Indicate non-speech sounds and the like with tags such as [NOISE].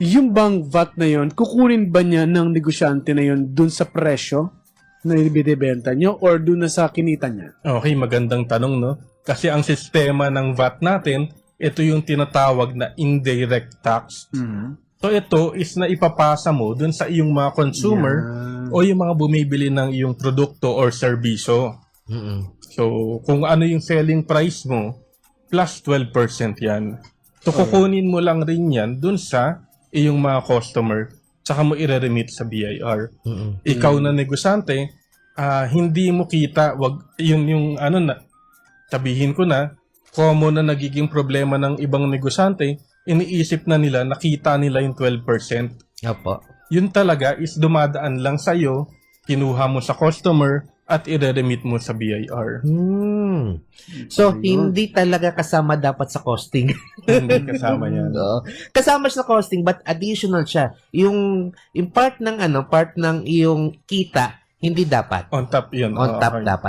yung bang VAT na yon, kukunin ba niya ng negosyante na yon dun sa presyo na ibinibenta niyo or dun na sa kinita niya? Okay, magandang tanong, no? Kasi ang sistema ng VAT natin, ito yung tinatawag na indirect tax. So ito is na ipapasa mo dun sa iyong mga consumer o yung mga bumibili ng iyong produkto or serbisyo. Mm-mm. So kung ano yung selling price mo, plus 12% yan. So kukunin mo lang rin yan dun sa iyong mga customer saka mo i-remit sa BIR. Mm-mm. Ikaw na negosyante, ah, hindi mo kita, wag yun yung ano na sabihin ko na common na nagiging problema ng ibang negosyante, iniisip na nila, nakita nila yung 12%. Opo. Yun talaga is dumadaan lang sa iyo, kinuha mo sa customer at i-remit mo sa BIR. Hmm. So, hindi talaga kasama dapat sa costing. [LAUGHS] hindi kasama yan. Oo. Kasama siya sa costing but additional siya. Yung, yung part ng ano, part ng iyong kita, hindi dapat. On top yun. On top okay. dapat.